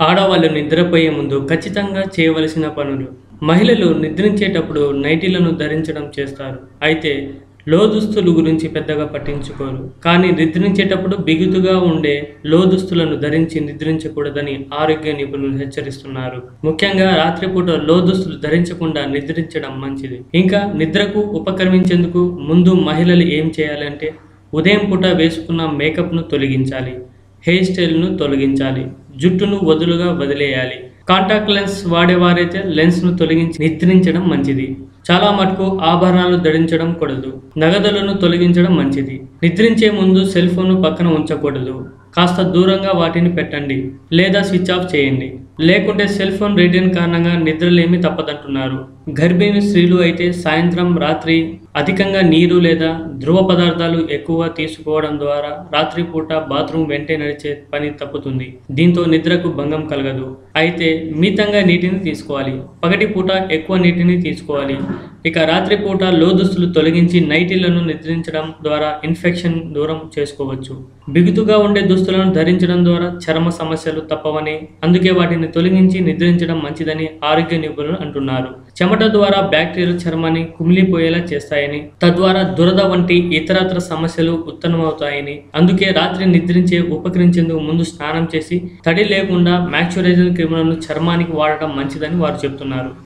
ఆడవాళ్ళు నిద్రపోయే ముందు ఖచ్చితంగా చేయవలసిన పనులు. మహిళలు నిద్రించేటప్పుడు నైటీలను ధరించడం చేస్తారు. అయితే లోదుస్తులు గురించి పెద్దగా పట్టించుకోరు. కానీ నిద్రించేటప్పుడు బిగుతుగా ఉండే లోదుస్తులను ధరించి నిద్రించకూడదని ఆరోగ్య నిపుణులు హెచ్చరిస్తున్నారు. ముఖ్యంగా రాత్రిపూట లోదుస్తులు ధరించకుండా నిద్రించడం మంచిది. ఇంకా నిద్రకు ఉపక్రమించేందుకు ముందు మహిళలు ఏం చేయాలంటే ఉదయం పూట వేసుకున్న మేకప్ను తొలగించాలి. హెయిర్ స్టైల్ను తొలగించాలి. జుట్టును వదులుగా వదిలేయాలి. కాంటాక్ట్ లెన్స్ వాడేవారైతే లెన్స్ను తొలగించి నిద్రించడం మంచిది. చాలా మటుకు ఆభరణాలు ధరించడం కూడదు. నగదులను తొలగించడం మంచిది. నిద్రించే ముందు సెల్ ఫోన్ను పక్కన ఉంచకూడదు. కాస్త దూరంగా వాటిని పెట్టండి లేదా స్విచ్ ఆఫ్ చేయండి. లేకుంటే సెల్ ఫోన్ రేడియన్ కారణంగా నిద్రలేమి తప్పదంటున్నారు. గర్భిణీ స్త్రీలు అయితే సాయంత్రం రాత్రి అధికంగా నీరు లేదా ధ్రువ పదార్థాలు ఎక్కువ తీసుకోవడం ద్వారా రాత్రిపూట బాత్రూమ్ వెంటే నడిచే పని తప్పుతుంది. దీంతో నిద్రకు భంగం కలగదు. అయితే మితంగా నీటిని తీసుకోవాలి. పగటి పూట ఎక్కువ నీటిని తీసుకోవాలి. ఇక రాత్రిపూట లోదుస్తులు తొలగించి నైటీలను నిద్రించడం ద్వారా ఇన్ఫెక్షన్ దూరం చేసుకోవచ్చు. బిగుతుగా ఉండే దుస్తులను ధరించడం ద్వారా చర్మ సమస్యలు తప్పవని అందుకే వాటిని తొలగించి నిద్రించడం మంచిదని ఆరోగ్య నిపుణులు అంటున్నారు. చెమట ద్వారా బ్యాక్టీరియల్ చర్మాన్ని కుమిలిపోయేలా చేస్తాయని తద్వారా దురద వంటి ఇతరత్ర సమస్యలు ఉత్పన్నమవుతాయని అందుకే రాత్రి నిద్రించే ఉపకరించేందుకు ముందు స్నానం చేసి తడి లేకుండా మ్యాక్చురైజర్ క్రిములను చర్మానికి వాడటం మంచిదని వారు చెప్తున్నారు.